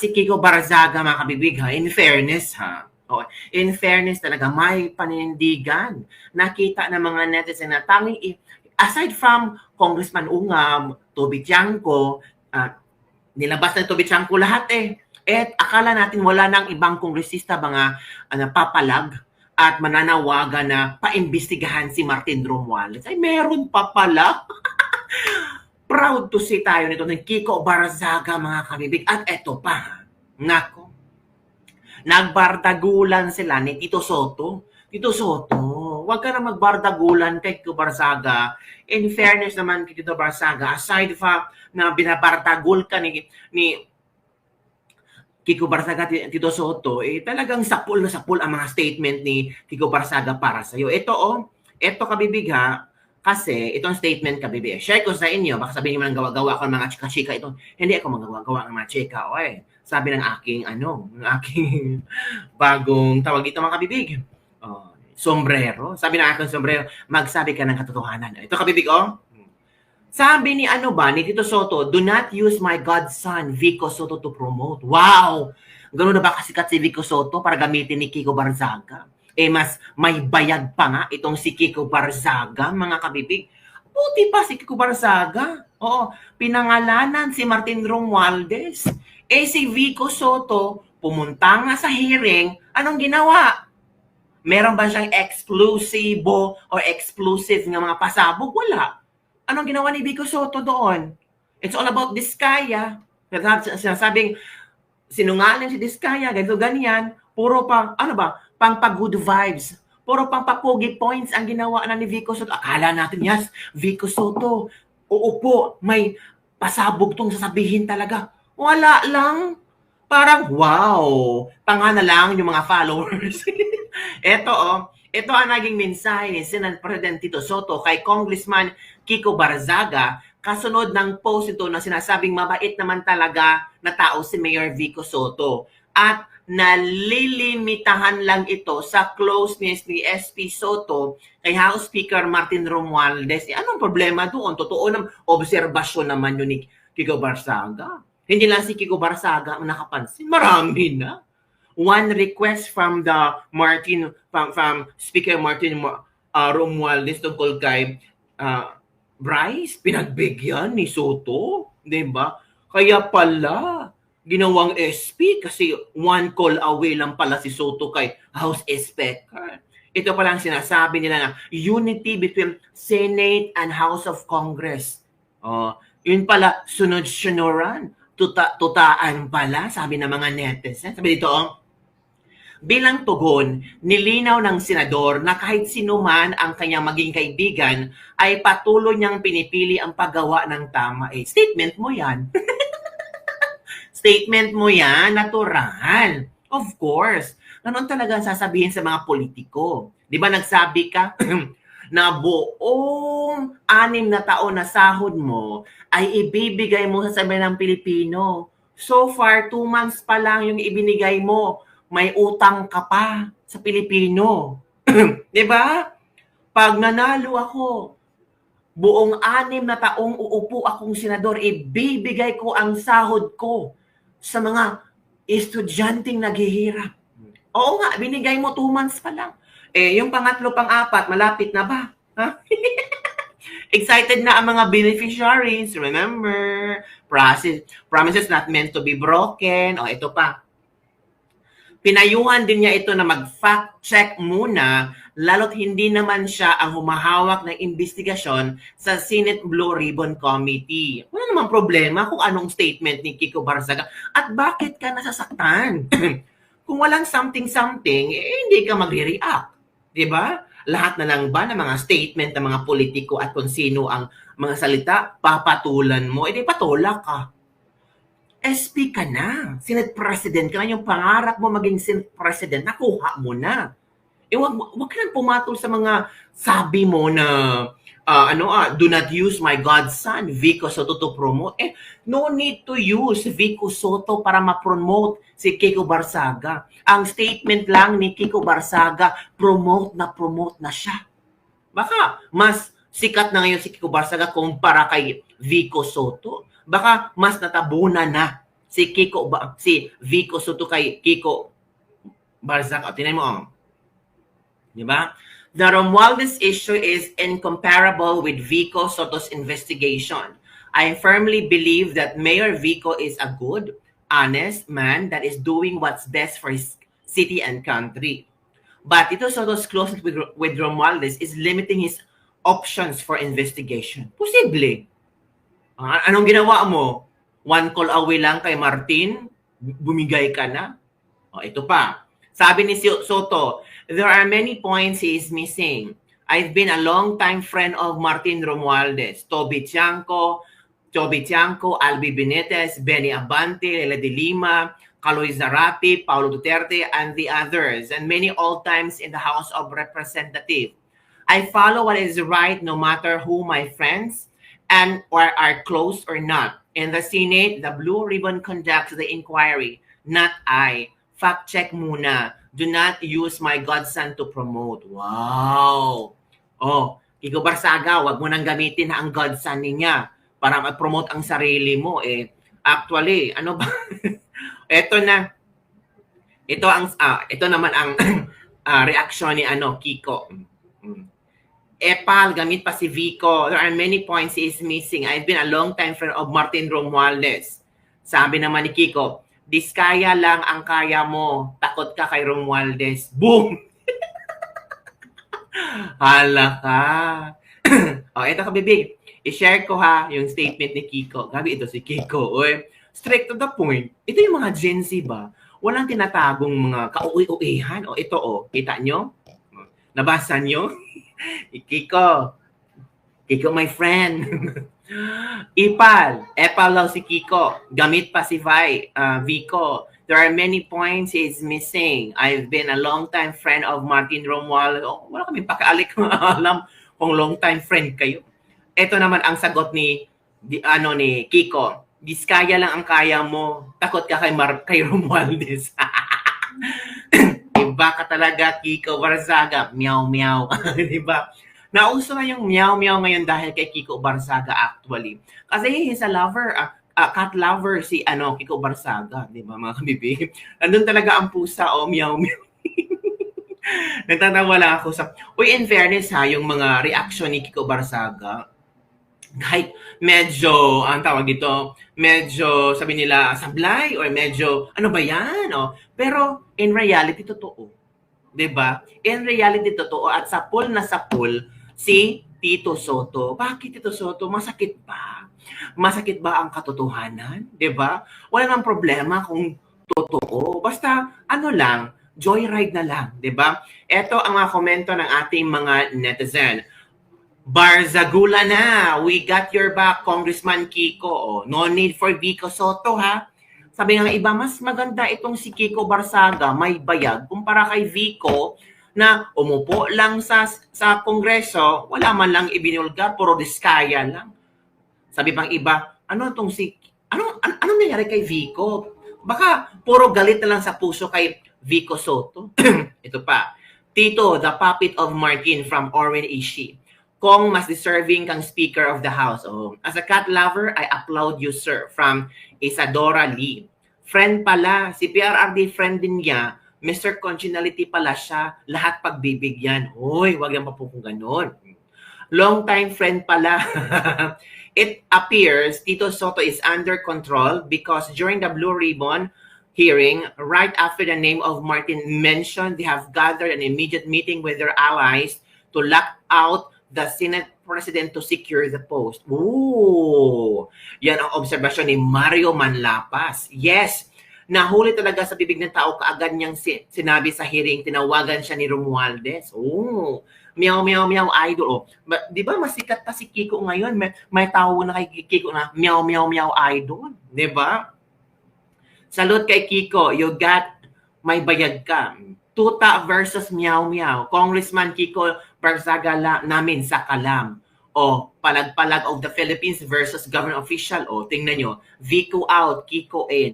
si Kiko Barzaga mga kabibig ha, in fairness ha, o, in fairness talaga, may panindigan. Nakita ng mga netizen na tanging, aside from Congressman Ungam, Toby Tiangco, ah, nilabas na Toby Tiangco lahat eh. At akala natin wala nang ibang kongresista mga ano, papalag at mananawagan na paimbestigahan si Martin Romualdez. Ay, meron pa pala. Proud to see tayo nito ng Kiko Barzaga, mga kabibig. At eto pa, nako, nagbardagulan sila ni Tito Soto. Tito Soto, huwag ka na magbardagulan kay Kiko Barzaga. In fairness naman kay Tito Barzaga, aside from na binabardagul ka ni, ni Kiko Barzaga, Tito Soto, eh talagang sapul na sapul ang mga statement ni Kiko Barzaga para sa'yo. Ito oh, ito kabibig ha, kasi itong statement kabibig, share ko sa inyo, baka sabihin mo ng gawa-gawa ko ng mga chika-chika ito. Hindi ako magawa-gawa ng mga chika, oy. Sabi ng aking ano, ng aking bagong tawag ito mga kabibig. Oh, sombrero. Sabi ng aking sombrero, magsabi ka ng katotohanan. Ito kabibig oh. Sabi ni ano ba, ni Tito Soto, do not use my godson, Vico Soto, to promote. Wow! Ganun na ba kasikat si Vico Soto para gamitin ni Kiko Barzaga? Eh, mas may bayad pa nga itong si Kiko Barzaga, mga kabibig. Buti pa si Kiko Barzaga. Oo, pinangalanan si Martin Romualdez. Eh, si Vico Soto, pumunta nga sa hearing, anong ginawa? Meron ba siyang exclusibo or exclusive nga mga pasabog? Wala. Anong ginawa ni Vico Soto doon? It's all about Diskaya. Sinasabing, sinungaling si Diskaya, ganito, ganyan. Puro pang, ano ba, pang pag-good vibes. Puro pang papogi points ang ginawa na ni Vico Soto. Akala natin, yes, Vico Soto. Oo po, may pasabog tong sasabihin talaga. Wala lang. Parang, wow, tanga na lang yung mga followers. Ito, oh, ito ang naging mensahe ni Senate President Tito Soto kay Congressman Kiko Barzaga kasunod ng post ito na sinasabing mabait naman talaga na tao si Mayor Vico Soto. At nalilimitahan lang ito sa closeness ni SP Soto kay House Speaker Martin Romualdez. Eh, anong problema doon? Totoo naman, obserbasyon naman yun ni Kiko Barzaga. Hindi lang si Kiko Barzaga ang nakapansin. Marami na one request from the Martin from, from Speaker Martin uh, Romualdez tungkol kay uh, Bryce pinagbigyan ni Soto, 'di ba? Kaya pala ginawang SP kasi one call away lang pala si Soto kay House Speaker. Ito pala ang sinasabi nila na unity between Senate and House of Congress. Oh, yun pala sunod-sunuran. Tuta tutaan pala, sabi ng mga netizens. Sabi dito, oh, Bilang tugon, nilinaw ng senador na kahit sino man ang kanyang maging kaibigan ay patuloy niyang pinipili ang paggawa ng tama. Eh, statement mo yan. statement mo yan, natural. Of course. Ganon talaga ang sasabihin sa mga politiko. Di ba nagsabi ka na buong anim na taon na sahod mo ay ibibigay mo sa sabi ng Pilipino. So far, two months pa lang yung ibinigay mo may utang ka pa sa Pilipino. 'Di ba? Pag nanalo ako, buong anim na taong uupo akong senador, ibibigay ko ang sahod ko sa mga estudyanteng naghihirap. Oo nga, binigay mo two months pa lang. Eh, yung pangatlo, pang-apat, malapit na ba? Ha? Excited na ang mga beneficiaries. Remember, promises, promises not meant to be broken. O, ito pa pinayuhan din niya ito na mag-fact check muna lalo't hindi naman siya ang humahawak ng investigasyon sa Senate Blue Ribbon Committee. Wala namang problema kung anong statement ni Kiko Barzaga at bakit ka nasasaktan. kung walang something-something, eh, hindi ka magre-react. Di ba? Lahat na lang ba ng mga statement ng mga politiko at kung sino ang mga salita, papatulan mo, edi patulak ka. SP ka na. Senate President ka na. Yung pangarap mo maging Senate President, nakuha mo na. Eh, wag, wag ka nang pumatol sa mga sabi mo na uh, ano ah, do not use my godson, Vico Soto to promote. Eh, no need to use Vico Soto para ma-promote si Kiko Barsaga. Ang statement lang ni Kiko Barsaga, promote na promote na siya. Baka mas sikat na ngayon si Kiko Barsaga kumpara kay Vico Soto baka mas natabunan na Si Kiko, ba, si Vico Soto kay Kiko Barzak. O, tinan mo, oh. Di ba? The Romualdez issue is incomparable with Vico Soto's investigation. I firmly believe that Mayor Vico is a good, honest man that is doing what's best for his city and country. But Tito Soto's closeness with, with Romualdez is limiting his options for investigation. Posible. Ah, anong ginawa mo? One call away lang kay Martin? Bumigay ka na? O, ito pa. Sabi ni Soto, there are many points he is missing. I've been a long-time friend of Martin Romualdez, Toby Tiangco, Toby Tiangco, Albi Benitez, Benny Abante, Lela de Lima, Caloy Zarapi, Paulo Duterte, and the others, and many old times in the House of Representatives. I follow what is right no matter who my friends and or are close or not. In the Senate, the Blue Ribbon conducts the inquiry, not I. Fact check muna. Do not use my godson to promote. Wow! Oh, Kiko Barsaga, wag mo nang gamitin na ang godson niya para mag-promote ang sarili mo. Eh, actually, ano ba? ito na. Ito ang ah, ito naman ang ah, reaksyon ni ano Kiko. Mm. Epal, gamit pa si Vico. There are many points he is missing. I've been a long time friend of Martin Romualdez. Sabi naman ni Kiko, diskaya lang ang kaya mo. Takot ka kay Romualdez. Boom! Hala ka. oh, eto ka, bibig. I-share ko ha yung statement ni Kiko. Gabi ito si Kiko. Oy, straight to the point. Ito yung mga Gen Z ba? Walang tinatagong mga kauwi-uwihan. O ito o, kita nyo? Nabasa nyo? Kiko. Kiko, my friend. Ipal. Epal lang si Kiko. Gamit pa si Vi, uh, Vico. There are many points he's missing. I've been a long-time friend of Martin Romualdez. Oh, wala kami pakialik alam kung long-time friend kayo. Ito naman ang sagot ni di, ano ni Kiko. Diskaya lang ang kaya mo. Takot ka kay, Mar- kay Romualdez. Iba ka talaga, Kiko Barzaga. Meow, meow. Diba? Nauso na yung meow, meow ngayon dahil kay Kiko Barzaga actually. Kasi he's a lover, ah, ah, cat lover si ano Kiko Barzaga. Di ba mga kabibig? Nandun talaga ang pusa, oh, meow, meow. Nagtatawa ako sa... Uy, in fairness ha, yung mga reaction ni Kiko Barzaga, kahit medyo, ang tawag dito, medyo, sabi nila, sablay, or medyo, ano ba yan? Oh? Pero, in reality, totoo. 'Di ba? In reality, totoo. At sa pool na sa pool, si Tito Soto. Bakit Tito Soto? Masakit ba? Masakit ba ang katotohanan? 'Di ba? Wala nang problema kung totoo. Basta, ano lang, joyride na lang. 'di ba? Ito ang mga komento ng ating mga netizen. Barzagula na. We got your back, Congressman Kiko. Oh, no need for Vico Soto, ha? Sabi nga ng iba, mas maganda itong si Kiko Barsaga, may bayag, kumpara kay Vico, na umupo lang sa sa kongreso, wala man lang ibinulgar, puro diskaya lang. Sabi pang iba, ano itong si... Ano, an, anong nangyari kay Vico? Baka puro galit na lang sa puso kay Vico Soto. Ito pa. Tito, the puppet of Martin from Orin Ishi. Kong mas deserving kang Speaker of the House. Oh. As a cat lover, I applaud you, sir. From Isadora Lee. Friend pala, si PRRD friend din niya, Mr. Congeniality pala siya, lahat pagbibigyan. Hoy, wag pa po kung ganun. Long time friend pala. It appears Tito Soto is under control because during the Blue Ribbon hearing, right after the name of Martin mentioned, they have gathered an immediate meeting with their allies to lock out the Senate President to secure the post. Ooh! Yan ang obserbasyon ni Mario Manlapas. Yes, nahuli talaga sa bibig ng tao kaagad niyang si- sinabi sa hearing, tinawagan siya ni Romualdez. Oh, meow, meow, meow, idol. Oh. Ma- di ba masikat pa si Kiko ngayon? May, may tao na kay Kiko na meow, meow, meow, idol. Di ba? Salute kay Kiko. You got may bayag ka. Tuta versus meow, meow. Congressman Kiko Barzaga la, namin sa Kalam. O, palag-palag of the Philippines versus government official. O, tingnan nyo. Vico out, Kiko in.